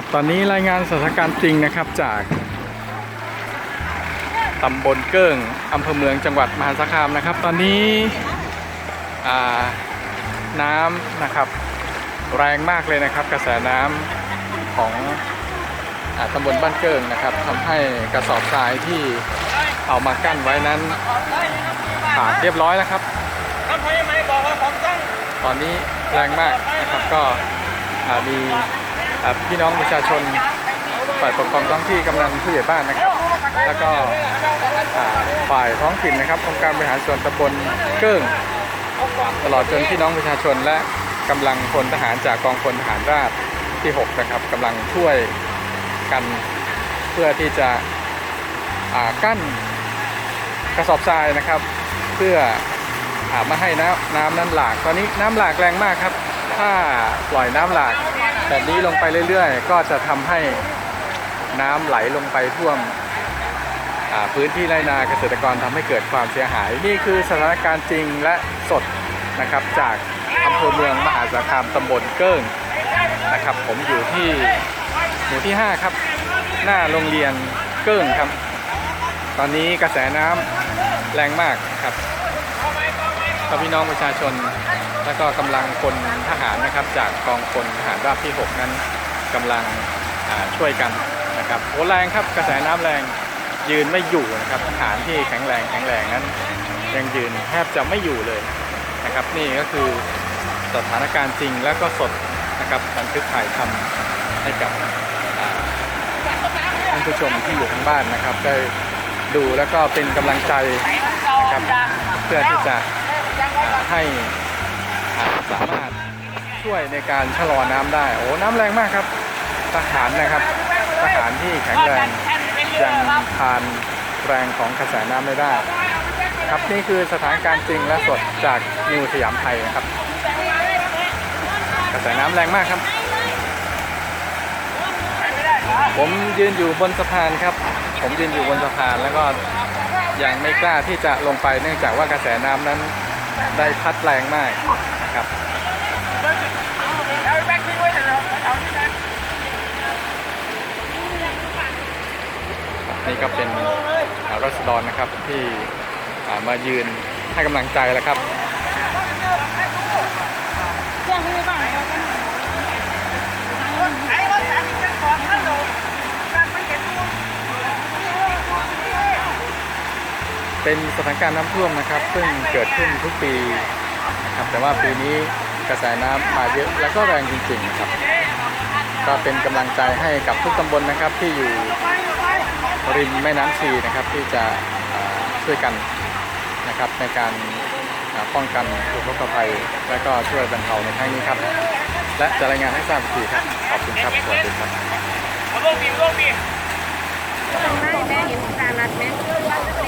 ครับตอนนี้รายงานสถานการณ์จริงนะครับจากตำบลเกิ้งอำเภอเมืองจังหวัดมหาสารคามนะครับ ตอนนี้น้ำนะครับแรงมากเลยนะครับ กระแสน้ำของอตำบลบ้านเกิ้งนะครับทำให้กระสอบทรายที่เอามากั้นไว้นั้นขาดเรียบร้อยแล้วครับตอนนี้แรงมากนะครับก็มี พี่น้องประชาชนฝ่ายปกครองท้องที่กำนันผู้ใหญ่บ้านนะครับ แล้วก็ฝ่ายท้องถิ่นนะครับองค์การบริหารส่วนตำบลเกิ้งตลอดจนพี่น้องประชาชนและกำลังพลทหารจากกองพลทหารราบที่ 6 นะครับกำลังช่วยกันเพื่อที่จะกั้นกระสอบทรายนะครับ เพื่ออาไม่ให้น้ำน้ำนั้นหลาก ตอนนี้น้ำหลากแรงมากครับ ถ้าปล่อยน้ำหลาก แบบนี้ลงไปเรื่อยๆ ก็จะทำให้น้ำไหลลงไปท่วมพื้นที่ไรนาเกษตรกรทำให้เกิดความเสียหาย นี่คือสถานการณ์จริงและสดนะครับ จากอำเภอเมืองมหาสารคามตำบลเกิ้งนะครับ ผมอยู่ที่หมู่ที่ 5 ครับ หน้าโรงเรียนเกิ้งครับ ตอนนี้กระแสน้ำแรงมากครับพี่น้องประชาชน แล้วก็กำลังพลทหารนะครับ จากกองพลทหารราบที่ 6 นั้นกำลังช่วยกันนะครับโอ้แรงครับกระแสน้ำแรงยืนไม่อยู่นะครับทหารที่แข็งแรงแข็งแรงนั้น ยังยืนแทบจะไม่อยู่เลยนะครับ นี่ก็คือสถานการณ์จริงแล้วก็สดนะครับบันทึกถ่ายทำให้กับท่านผู้ชมที่อยู่ทางบ้านนะครับได้ดูแล้วก็เป็นกำลังใจนะครับเพื่อที่จะให้ อ่าสามารถช่วยในการชะลอน้ำได้ โอ้น้ำแรงมากครับทหารนะครับทหารที่แข็งแรงยังทานแรงของกระแสน้ำไม่ได้ ครับนี่คือสถานการณ์จริงและสดจากนิวสยามไทยนะครับ กระแสน้ำแรงมากครับ ผมยืนอยู่บนสะพานครับ ผมยืนอยู่บนสะพานแล้วก็ยังไม่กล้าที่จะลงไปเนื่องจากว่ากระแสน้ำนั้นได้พัดแรงมาก ครับเอาแบ็คทิ้งไว้เถอะเอาที่นั่นนี่ก็เป็นอ่ารัษฎรนะครับที่อ่ามายืนให้กำลังใจแล้วครับไอ้รถสามสิบเจ็ดก่อนฮัลโหลการไม่เห็นตัวเป็นสถานการณ์น้ำท่วมนะครับ ซึ่งเกิดขึ้นทุกปี นะครับแต่ว่าปีนี้กระแสน้ำมาเยอะและก็แรงจริงๆนะครับ ก็เป็นกำลังใจให้กับทุกตำบลนะครับที่อยู่ริมแม่น้ำชีนะครับที่จะช่วยกันนะครับในการป้องกันอุทกภัย และก็ช่วยบรรเทาในครั้งนี้ครับ และจะรายงานให้ทราบทีครับ ขอบคุณครับ สวัสดีครับเอาลงบีบลงบีไม่แม่เห็นสารัดแม่เรียนม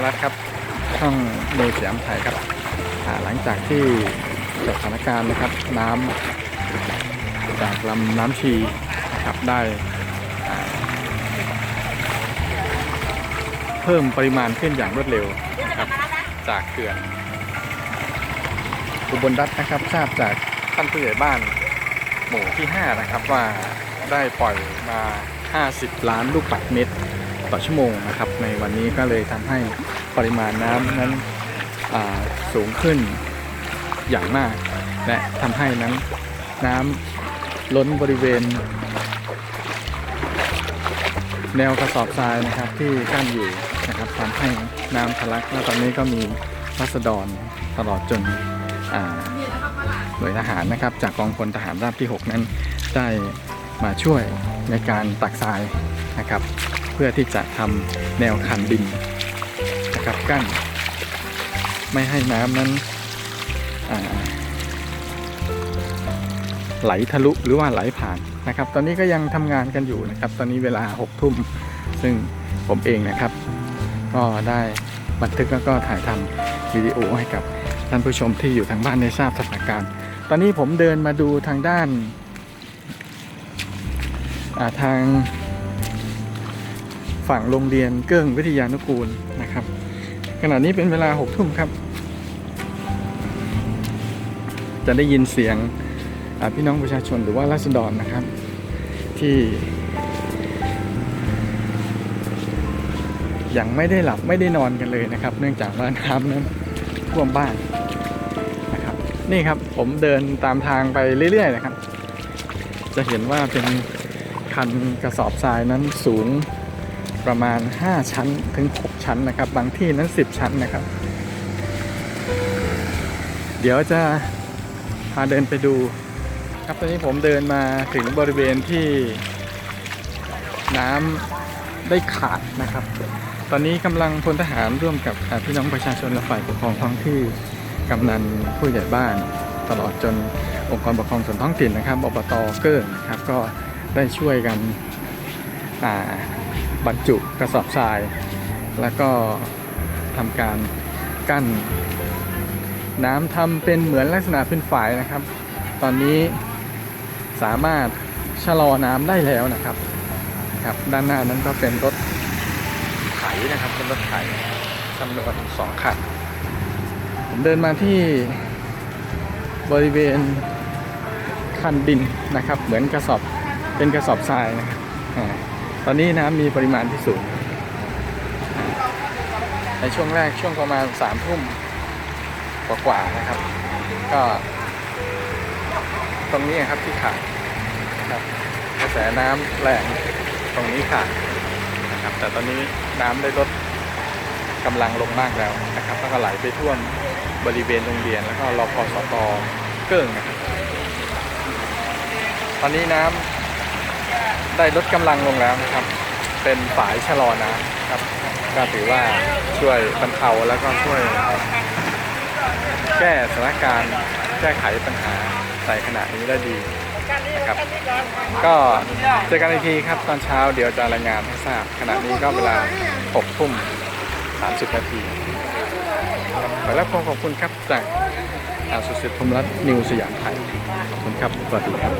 รหมรัตน์ครับ ช่องเนสยามไทยครับหลังจากที่เกิดสถานการณ์นะครับน้ำจากลำน้ำชีนะครับได้เพิ่มปริมาณขึ้นอย่างรวดเร็วนะครับ จากเขื่อนอุบลรัฐนะครับทราบจากท่านผู้ใหญ่บ้านหมู่ที่ 5 นะครับว่าได้ปล่อยมา 50 ล้านลูกบาศก์เมตร ต่อชั่วโมงนะครับ ในวันนี้ก็เลยทำให้ปริมาณน้ำนั้นสูงขึ้นอย่างมาก และทำให้นั้นน้ำล้นบริเวณ แนวกระสอบทรายนะครับที่กั้นอยู่นะครับทำให้น้ำทะลักและตอนนี้ก็มีรัษฎรตลอดจนหน่วยทหารนะครับ จากกองพลทหารราบที่ 6 นั้นได้มาช่วยในการตักทรายนะครับ พื่อที่จะทำแนวคันดินนะครับกั้น ไม่ให้น้ำนั้นไหลทะลุหรือว่าไหลผ่านนะครับ ตอนนี้ก็ยังทำงานกันอยู่นะครับ ตอนนี้เวลา6ทุ่มซึ่งผมเองนะครับ ก็ได้บันทึกแล้วก็ถ่ายทำวิดีโอให้กับท่านผู้ชมที่อยู่ทางบ้านได้ทราบสถานการณ์ ตอนนี้ผมเดินมาดูทางด้านทาง ฝั่งโรงเรียนเกิ้งวิทยานุกูลนะครับ ขณะนี้เป็นเวลา6ทุ่มครับ จะได้ยินเสียงพี่น้องประชาชนหรือว่าราษฎรนะครับ ที่ ยังไม่ได้หลับไม่ได้นอนกันเลยนะครับ เนื่องจากว่าน้ำนั้นท่วมบ้านนะครับ นี่ครับผมเดินตามทางไปเรื่อยๆนะครับ จะเห็นว่าเป็นคันกระสอบทรายนั้นสูง ประมาณ 5 ชั้นถึง 6 ชั้นนะครับ บางที่นั้น 10 ชั้นนะครับ เดี๋ยวจะพาเดินไปดู ครับตอนนี้ผมเดินมาถึงบริเวณที่น้ำได้ขาดนะครับ ตอนนี้กำลังพลทหารร่วมกับพี่น้องประชาชนและฝ่ายปกครองท้องที่กำนันผู้ใหญ่บ้านตลอดจนองค์กรปกครองส่วนท้องถิ่นนะครับอบตเกิ้งนะครับก็ได้ช่วยกันอ่า บรรจุกระสอบทราย แล้วก็ทำการกั้น น้ำทำเป็นเหมือนลักษณะเป็นฝายนะครับ ตอนนี้สามารถชะลอน้ำได้แล้วนะครับครับ ด้านหน้านั้นก็เป็นรถไถนะครับเป็นรถไถจำนวนสองคันผมเดินมาที่บริเวณคันดินนะครับ เหมือนกระสอบเป็นกระสอบทรายนะครับอา ตอนนี้น้ำมีปริมาณที่สูง ในช่วงแรกช่วงประมาณสามทุ่มกว่าๆนะครับ ก็ ตรงนี้ครับที่ขาดนะครับกระแสน้ำแรงตรงนี้ขาดนะครับ แต่ตอนนี้น้ำได้ลดกำลังลงมากแล้วนะครับแล้วก็ไหลไปท่วมบริเวณโรงเรียนแล้วก็รอพอสตเกิ้งนะครับตอนนี้น้ำ ได้ลดกำลังลงแล้วนะครับ เป็นฝายชะลอน้ำครับก็ถือว่าช่วยบรรเทาแล้วก็ช่วยแก้สถานการณ์แก้ไขปัญหาในขณะนี้ได้ดีนะครับ ก็เจอกันอีกทีครับตอนเช้าเดี๋ยวจะรายงานให้ทราบขณะนี้ก็เวลา6ทุ่ม30 นาทีขอรับความขอบคุณครับจากอาสุสิทธิ์พมรัตน์นิวสยามไทยขอบคุณครับสวัสดีครับ